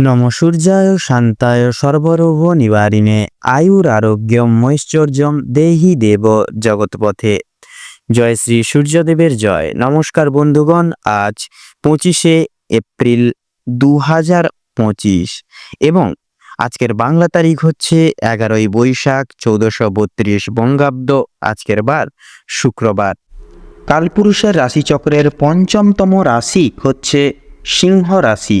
নম সূর্যায় শান্তায় সর্বরোহ নিবারিণে। আয়ুর আরোগ্যম মৈশ্চর্যম দেহি দেব জগৎপথে। জয় শ্রী সূর্যদেবের জয়। নমস্কার বন্ধুগণ, আজ পঁচিশে এপ্রিল দু হাজার পঁচিশ এবং আজকের বাংলা তারিখ হচ্ছে এগারোই বৈশাখ চৌদ্দশো বত্রিশ বঙ্গাব্দ। আজকের বার শুক্রবার। কালপুরুষের রাশিচক্রের পঞ্চমতম রাশি হচ্ছে সিংহ রাশি।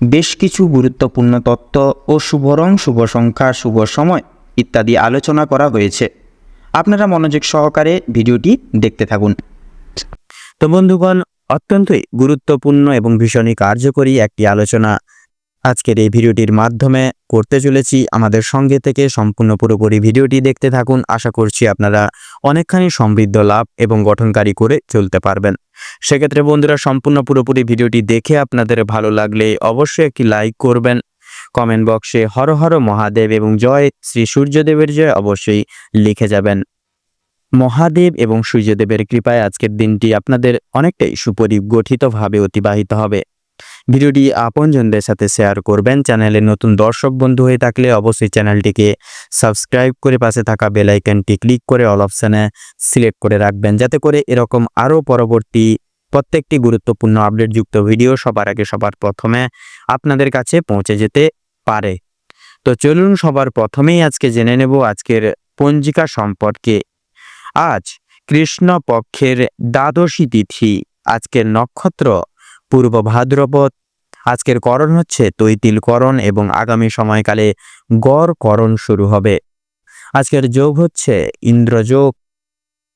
বেশ কিছু গুরুত্বপূর্ণ তত্ত্ব ও শুভ রং শুভ সংখ্যা, শুভ সময় ইত্যাদি আলোচনা করা হয়েছে। আপনারা মনোযোগ সহকারে ভিডিওটি দেখতে থাকুন। তো বন্ধুগণ, অত্যন্তই গুরুত্বপূর্ণ এবং ভীষণই কার্যকরী একটি আলোচনা আজকের এই ভিডিওটির মাধ্যমে করতে চলেছি আমাদের সঙ্গে থেকে সম্পূর্ণ পুরোপুরি ভিডিওটি দেখতে থাকুন। আশা করছি আপনারা অনেকখানি সমৃদ্ধ লাভ এবং গঠনকারী করে চলতে পারবেন। সেক্ষেত্রে বন্ধুরা, সম্পূর্ণ পুরোপুরি ভিডিওটি দেখে আপনাদের ভালো লাগলে অবশ্যই একটি লাইক করবেন। কমেন্ট বক্সে হর হর মহাদেব এবং জয় শ্রী সূর্যদেবের জয় অবশ্যই লিখে যাবেন। মহাদেব এবং সূর্যদেবের কৃপায় আজকের দিনটি আপনাদের অনেকটাই সুপরিগঠিতভাবে অতিবাহিত হবে। ভিডিওটি আপনজনদের সাথে শেয়ার করবেন। চ্যানেলে নতুন দর্শক বন্ধু হয়ে থাকলে অবশ্যই চ্যানেলটিকে সাবস্ক্রাইব করে পাশে থাকা বেল আইকনটি ক্লিক করে অল অপশানে সিলেক্ট করে রাখবেন। যাতে করে এরকম আরও পরবর্তী প্রত্যেকটি গুরুত্বপূর্ণ আপডেটযুক্ত ভিডিও সবার আগে সবার প্রথমে আপনাদের কাছে পৌঁছে যেতে পারে। তো চলুন সবার প্রথমেই আজকে জেনে নেব আজকের পঞ্জিকা সম্পর্কে। আজ কৃষ্ণ পক্ষের দ্বাদশী তিথি, আজকের নক্ষত্র, পূর্ব ভাদ্রপদ আজকের করণ হচ্ছে তৈতিল করণ এবং আগামী সময়কালে গড় করণ শুরু হবে। আজকের যোগ হচ্ছে ইন্দ্রযোগ।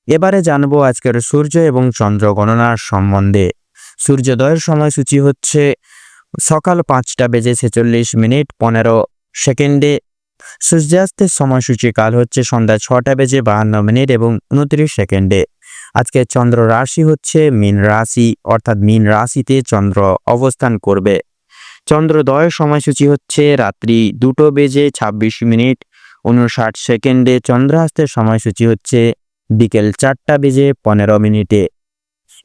এবারে জানব আজকের সূর্য এবং চন্দ্র গণনার সম্বন্ধে। সূর্যোদয়ের সময়সূচি হচ্ছে সকাল পাঁচটা বেজে ছেচল্লিশ মিনিট পনেরো সেকেন্ডে। সূর্যাস্তের সময়সূচি কাল হচ্ছে সন্ধ্যা ছটা বেজে বাহান্ন মিনিট এবং উনত্রিশ সেকেন্ডে। আজকে চন্দ্র রাশি হচ্ছে, মীন রাশি, অর্থাৎ মীন রাশিতে চন্দ্র অবস্থান করবে। চন্দ্রোদয়ের সময়সূচি হচ্ছে রাত্রি দুটো বেজে ছাব্বিশ মিনিট উনষাট সেকেন্ডে চন্দ্রাস্তের সময়সূচি হচ্ছে বিকেল চারটা বেজে পনেরো মিনিটে।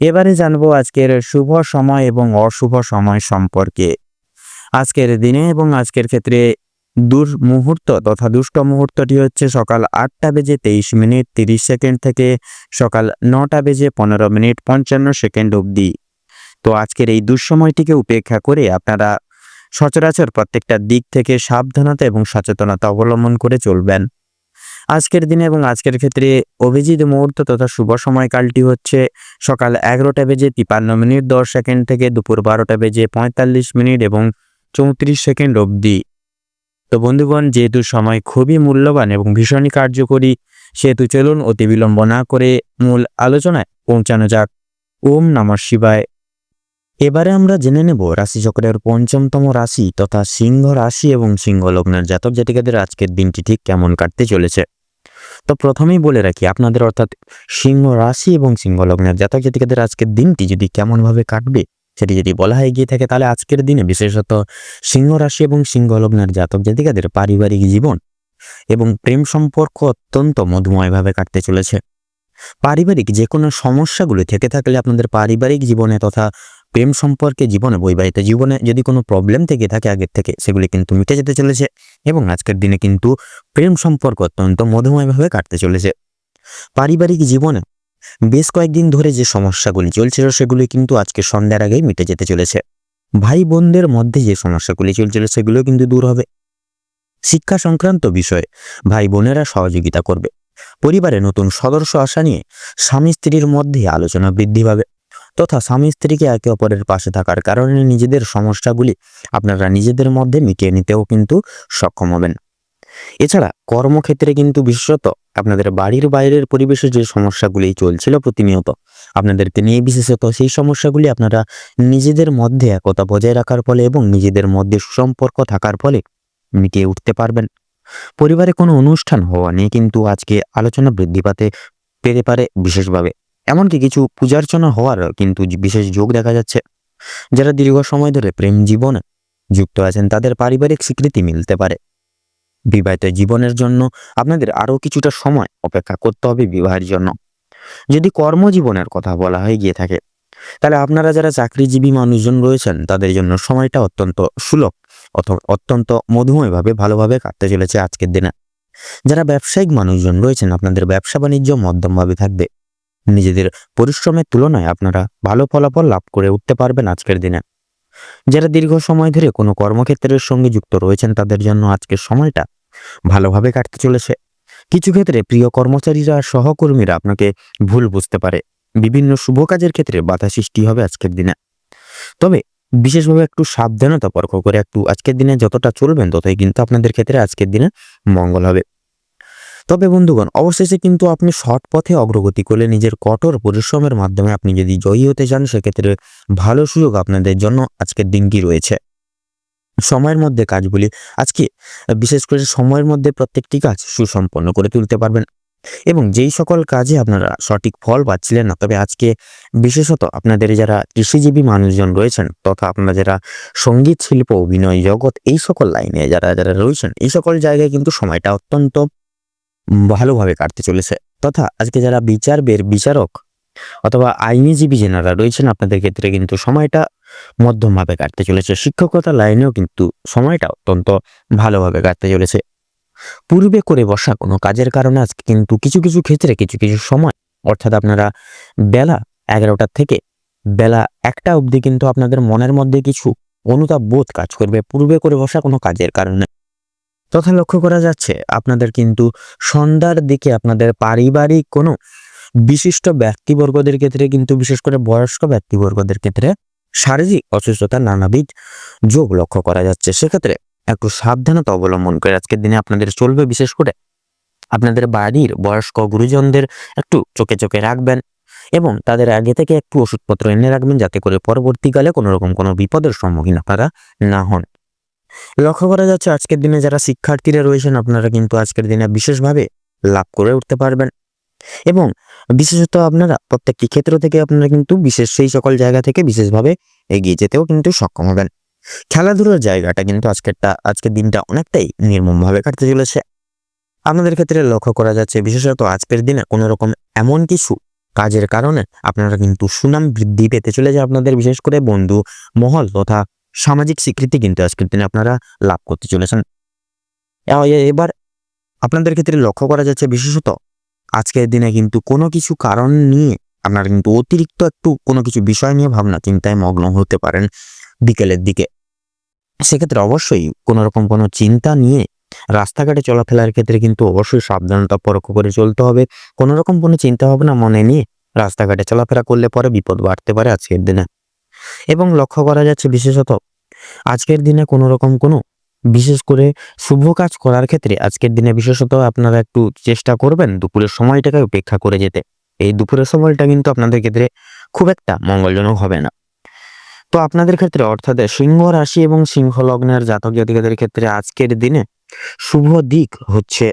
এবারে জানব আজকের শুভ সময় এবং অশুভ সময় সম্পর্কে। আজকের দিনে এবং আজকের ক্ষেত্রে দুর মুহূর্ত তথা দুষ্ট মুহূর্তটি হচ্ছে সকাল আটটা বেজে তেইশ মিনিট তিরিশ সেকেন্ড থেকে সকাল নটা বেজে পনেরো মিনিট পঞ্চান্ন সেকেন্ড অবধি। তো আজকের এই দুঃসময়টিকে উপেক্ষা করে আপনারা সচরাচর প্রত্যেকটা দিক থেকে সাবধানতা এবং সচেতনতা অবলম্বন করে চলবেন। আজকের দিনে এবং আজকের ক্ষেত্রে অভিজিৎ মুহূর্ত তথা শুভ সময়কালটি হচ্ছে সকাল এগারোটা বেজে তিপান্ন মিনিট দশ সেকেন্ড থেকে দুপুর বারোটা বেজে পঁয়তাল্লিশ মিনিট এবং চৌত্রিশ সেকেন্ড অবধি। তো বন্ধুগণ, যেহেতু সময় খুবই মূল্যবান এবং ভীষণই কার্যকরী, সেহেতু চলুন অতি বিলম্ব না করে মূল আলোচনায় পৌঁছানো যাক। ওম নমঃ শিবায়। এবারে আমরা জেনে নেব রাশিচক্রের পঞ্চমতম রাশি তথা সিংহ রাশি এবং সিংহ লগ্নের জাতক জাতিকাদের আজকের দিনটি ঠিক কেমন কাটতে চলেছে। তো প্রথমেই বলে রাখি, আপনাদের অর্থাৎ সিংহ রাশি এবং সিংহ লগ্নের জাতক জাতিকাদের আজকের দিনটি যদি কেমনভাবে কাটবে সেটি যদি বলা হয়ে গিয়ে থাকে, তাহলে আজকের দিনে বিশেষত সিংহ রাশি এবং সিংহ লগ্নের জাতক জাতিকাদের পারিবারিক জীবন এবং প্রেম সম্পর্ক অত্যন্ত মধুময়ভাবে কাটতে চলেছে। পারিবারিক যে কোনো সমস্যাগুলো থেকে থাকলে আপনাদের পারিবারিক জীবনে তথা প্রেম সম্পর্কে জীবনে, বৈবাহিত জীবনে যদি কোনো প্রবলেম থেকে থাকে আগের থেকে, সেগুলি কিন্তু মিটে যেতে চলেছে এবং আজকের দিনে কিন্তু প্রেম সম্পর্ক অত্যন্ত মধুময়ভাবে কাটতে চলেছে। পারিবারিক জীবনে বেশ কয়েকদিন ধরে যে সমস্যাগুলি চলছিল সেগুলি কিন্তু আজকে সন্ধ্যার আগেই মিটে যেতে চলেছে। ভাই বোনদের মধ্যে যে সমস্যাগুলি চলছিল সেগুলো কিন্তু দূর হবে। শিক্ষা সংক্রান্ত বিষয়ে ভাই বোনেরা সহযোগিতা করবে। পরিবারে নতুন সদস্য আসা নিয়ে স্বামী স্ত্রীর মধ্যে আলোচনা বৃদ্ধি পাবে তথা স্বামী স্ত্রীকে একে অপরের পাশে থাকার কারণে নিজেদের সমস্যাগুলি আপনারা নিজেদের মধ্যে মিটিয়ে নিতেও কিন্তু সক্ষম হবেন। এছাড়া কর্মক্ষেত্রে কিন্তু বিশেষত আপনাদের বাড়ির বাইরের পরিবেশে যে সমস্যাগুলি চলছিল প্রতিনিয়ত, আপনাদেরকে নিয়ে বিশেষত সেই সমস্যাগুলি আপনারা নিজেদের মধ্যে একতা বজায় রাখার ফলে এবং নিজেদের মধ্যে সুসম্পর্ক থাকার ফলে মিটিয়ে উঠতে পারবেন। পরিবারে কোনো অনুষ্ঠান হওয়া নিয়ে কিন্তু আজকে আলোচনা বৃদ্ধি পাতে পেতে পারে বিশেষভাবে। এমনকি কিছু পূজার্চনা হওয়ার কিন্তু বিশেষ যোগ দেখা যাচ্ছে। যারা দীর্ঘ সময় ধরে প্রেম জীবনে যুক্ত আছেন, তাদের পারিবারিক স্বীকৃতি মিলতে পারে। বিবাহিত জীবনের জন্য আপনাদের আরও কিছুটা সময় অপেক্ষা করতে হবে বিবাহের জন্য। যদি কর্মজীবনের কথা বলা হয়ে গিয়ে থাকে, তাহলে আপনারা যারা চাকরিজীবী মানুষজন রয়েছেন, তাদের জন্য সময়টা অত্যন্ত সুলভ অথবা অত্যন্ত মধুময়ভাবে ভালোভাবে কাটতে চলেছে আজকের দিনে। যারা ব্যবসায়িক মানুষজন রয়েছেন, আপনাদের ব্যবসা বাণিজ্য মধ্যমভাবে থাকবে। নিজেদের পরিশ্রমের তুলনায় আপনারা ভালো ফলাফল লাভ করে উঠতে পারবেন আজকের দিনে। যারা দীর্ঘ সময় ধরে কোনো কর্মক্ষেত্রের সঙ্গে যুক্ত রয়েছেন, তাদের জন্য আজকের সময়টা ভালোভাবে কাটতে চলেছে। কিছু ক্ষেত্রে প্রিয় কর্মচারীরা, সহকর্মীরা আপনাকে ভুল বুঝতে পারে। বিভিন্ন শুভ কাজের ক্ষেত্রে বাধা সৃষ্টি হবে আজকের দিনে। তবে বিশেষভাবে একটু সাবধানতা পরখ করে, একটু আজকের দিনে যতটা চলবেন, ততই কিন্তু আপনাদের ক্ষেত্রে আজকের দিনে মঙ্গল হবে। তবে বন্ধুগণ, অবশেষে কিন্তু আপনি সৎ পথে অগ্রগতি করলে নিজের কঠোর পরিশ্রমের মাধ্যমে আপনি যদি জয়ী হতে চান, সেক্ষেত্রে ভালো সুযোগ আপনাদের জন্য আজকের দিনটি রয়েছে। সময়ের মধ্যে কাজগুলি, আজকে বিশেষ করে সময়ের মধ্যে প্রত্যেকটি কাজ সুসম্পন্ন করে তুলতে পারবেন এবং যেই সকল কাজে আপনারা সঠিক ফল পাচ্ছিলেন না, তবে আজকে বিশেষত আপনাদের যারা কৃষিজীবী মানুষজন রয়েছেন তথা আপনারা যারা সংগীত, শিল্প, অভিনয়, জগৎ, এই সকল লাইনে যারা যারা রয়েছেন, এই সকল জায়গায় কিন্তু সময়টা অত্যন্ত ভালোভাবে কাটতে চলেছে। তথা আজকে যারা বিচার বের বিচারক অথবা আইনজীবী যেনারা রয়েছেন, আপনাদের ক্ষেত্রে কিন্তু সময়টা মধ্যমভাবে কাটতে চলেছে। শিক্ষকতা লাইনেও কিন্তু সময়টা অত্যন্ত ভালোভাবে কাটতে চলেছে। পূর্বে করে বসা কোনো কাজের কারণে আজকে কিন্তু কিছু কিছু ক্ষেত্রে কিছু কিছু সময়, অর্থাৎ আপনারা বেলা এগারোটার থেকে বেলা একটা অবধি কিন্তু আপনাদের মনের মধ্যে কিছু অনুতাপ বোধ কাজ করবে। পূর্বে করে বসা কোনো কাজের কারণে তথা লক্ষ্য করা যাচ্ছে আপনাদের কিন্তু সন্ধ্যার দিকে আপনাদের পারিবারিক কোনো বিশিষ্ট ব্যক্তিবর্গদের ক্ষেত্রে কিন্তু, বিশেষ করে বয়স্ক ব্যক্তিবর্গদের ক্ষেত্রে শারীরিক অসুস্থতার নানাবিধ যোগ লক্ষ্য করা যাচ্ছে। সেক্ষেত্রে একটু সাবধানতা অবলম্বন করে আজকের দিনে আপনাদের চলবে। বিশেষ করে আপনাদের বাড়ির বয়স্ক গুরুজনদের একটু চোখে চোখে রাখবেন এবং তাদের আগে থেকে একটু ওষুধপত্র এনে রাখবেন, যাতে করে পরবর্তীকালে কোনো রকম কোনো বিপদের সম্মুখীন আপনারা না হন। লক্ষ্য করা যাচ্ছে আজকের দিনে যারা শিক্ষার্থীরা রয়েছেন, আপনারা কিন্তু আজকের দিনে বিশেষভাবে লাভ করে উঠতে পারবেন। এবং বিশেষত আপনারা প্রত্যেকটি ক্ষেত্র থেকে আপনারা কিন্তু বিশেষ সেই সকল জায়গা থেকে বিশেষভাবে এগিয়ে যেতেও কিন্তু সক্ষম হবেন। খেলাধুলার জায়গাটা কিন্তু আজকেরটা, আজকের দিনটা অনেকটাই নির্মমভাবে কাটতে চলেছে। আপনাদের ক্ষেত্রে লক্ষ্য করা যাচ্ছে বিশেষত আজকের দিনে কোনো রকম এমন কিছু কাজের কারণে আপনারা কিন্তু সুনাম বৃদ্ধি পেতে চলেছে আপনাদের, বিশেষ করে বন্ধু মহল তথা সামাজিক স্বীকৃতি কিন্তু আজকের দিনে আপনারা লাভ করতে চলেছেন। এবার আপনাদের ক্ষেত্রে লক্ষ্য করা যাচ্ছে বিশেষত আজকের দিনে কিন্তু কোনো কিছু কারণ নিয়ে আপনারা কিন্তু অতিরিক্ত একটু কোনো কিছু বিষয় নিয়ে ভাবনা চিন্তায় মগ্ন হতে পারেন বিকেলের দিকে। সেক্ষেত্রে অবশ্যই কোনো রকম কোনো চিন্তা নিয়ে রাস্তাঘাটে চলাফেরার ক্ষেত্রে কিন্তু অবশ্যই সাবধানতা পরোক্ষ করে চলতে হবে। কোনো রকম কোনো চিন্তা ভাবনা মনে নিয়ে রাস্তাঘাটে চলাফেরা করলে পরে বিপদ বাড়তে পারে আজকের দিনে। এবং লক্ষ্য করা যাচ্ছে বিশেষত আজকের দিনে কোনো রকম কোনো বিশেষ করে শুভ কাজ করার ক্ষেত্রে আজকের দিনে বিশেষত আপনারা একটু চেষ্টা করবেন দুপুরের সময়টাকে উপেক্ষা করে যেতে। এই দুপুরের সময়টা কিন্তু আপনাদের ক্ষেত্রে খুব একটা মঙ্গলজনক হবে না। তো আপনাদের ক্ষেত্রে অর্থাৎ সিংহ রাশি এবং সিংহ লগ্নের জাতক জাতিকাদের ক্ষেত্রে আজকের দিনে শুভ দিক হচ্ছে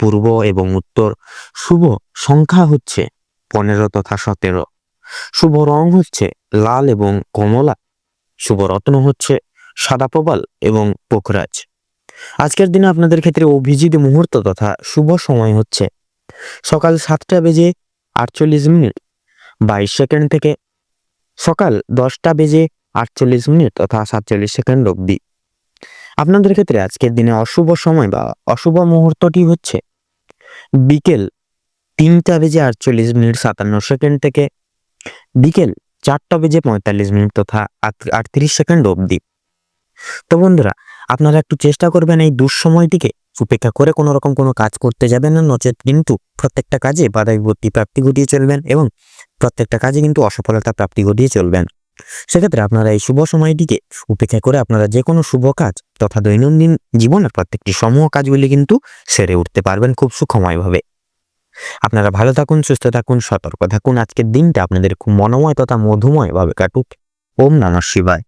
পূর্ব এবং উত্তর। শুভ সংখ্যা হচ্ছে পনেরো তথা সতেরো। শুভ রং হচ্ছে লাল এবং কমলা। রত্ন হচ্ছে সাদা প্রবাল এবং পোখরাজ। আজকের দিনে আপনাদের ক্ষেত্রে অভিজিৎ মুহূর্ত তথা শুভ সময় হচ্ছে সকাল সাতটা বেজে আটচল্লিশ মিনিট, বাইশ সেকেন্ড থেকে সকাল দশটা বেজে আটচল্লিশ মিনিট তথা সাতচল্লিশ সেকেন্ড অবধি। আপনাদের ক্ষেত্রে আজকের দিনে অশুভ সময় বা অশুভ মুহূর্তটি হচ্ছে বিকেল তিনটা বেজে আটচল্লিশ মিনিট সাতান্ন সেকেন্ড থেকে বিকেল চারটা বেজে পঁয়তাল্লিশ মিনিট তথা আট- আটত্রিশ সেকেন্ড অবধি। তো বন্ধুরা, আপনারা একটু চেষ্টা করবেন এই দুঃসময়টিকে উপেক্ষা করে কোনো রকম কোনো কাজ করতে যাবেন না। নচেত কিন্তু প্রত্যেকটা কাজে বাধা বিপত্তি প্রাপ্তি ঘটিয়ে চলবেন এবং প্রত্যেকটা কাজে কিন্তু অসফলতা প্রাপ্তি ঘটিয়ে চলবেন। সেক্ষেত্রে আপনারা এই শুভ সময়টিকে উপেক্ষা করে আপনারা যে কোনো শুভ কাজ তথা দৈনন্দিন জীবনের প্রত্যেকটি সমূহ কাজগুলি কিন্তু সেরে উঠতে পারবেন খুব সুখময়ভাবে। আপনারা ভালো থাকুন, সুস্থ থাকুন, সতর্ক থাকুন। আজকের দিনটা আপনাদের খুব মনোময় তথা মধুময়ভাবে কাটুক। ওম নমঃ শিবায়।